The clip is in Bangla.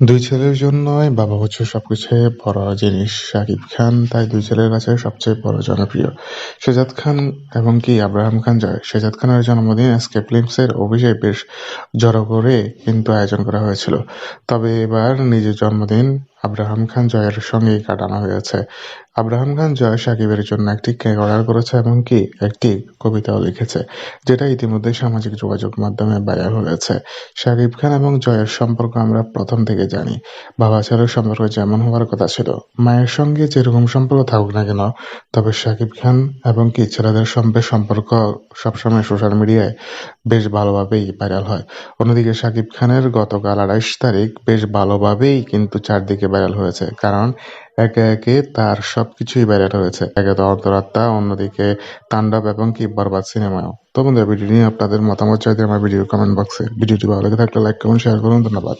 দুই ছেলের জন্যই বাবা হচ্ছে সবকিছু বড় জিনিস, শাকিব খান। তাই দুই ছেলের কাছে সবচেয়ে বড় জনপ্রিয় শেজাদ খান এবং কি আব্রাহাম খান জয়। শেজাদ খানের জন্মদিন এসকে ফিল্মসের অভিষেক বেশ জড়ো করে কিন্তু আয়োজন করা হয়েছিল। তবে এবার নিজের জন্মদিন আব্রাহাম খান জয়ের সঙ্গেই কাটানো হয়েছে। আব্রাহাম খান জয় সাকিবের জন্য একটি কেক অর্ডার করেছে এবং কি একটি কবিতাও লিখেছে, যেটা ইতিমধ্যে সামাজিক যোগাযোগ মাধ্যমে ভাইরাল হয়েছে। সাকিব খান এবং জয়ের সম্পর্ক আমরা প্রথম থেকে জানি। বাবা ছেলের সম্পর্ক যেমন হওয়ার কথা ছিল, মায়ের সঙ্গে যেরকম সম্পর্ক থাকুক না কেন, তবে সাকিব খান এবং কি ছেলেদের সঙ্গে সম্পর্ক সবসময় সোশ্যাল মিডিয়ায় বেশ ভালোভাবেই ভাইরাল হয়। অন্যদিকে সাকিব খানের গতকাল আড়াইশ তারিখ বেশ ভালোভাবেই কিন্তু চারদিকে ভাইরাল হয়েছে, কারণ একে একে তার সব কিছুই ভাইরাল হয়েছে। একে তো অন্তরাত্মা, অন্যদিকে তাণ্ডব এবং কি বরবাদ সিনেমাও তো বন্ধুরা, ভিডিও নিয়ে আপনাদের মতামত চাইতে আমার ভিডিও কমেন্ট বক্সে ভিডিওটি ভালো লেগে থাকলে লাইক কমেন্ট শেয়ার করুন। ধন্যবাদ।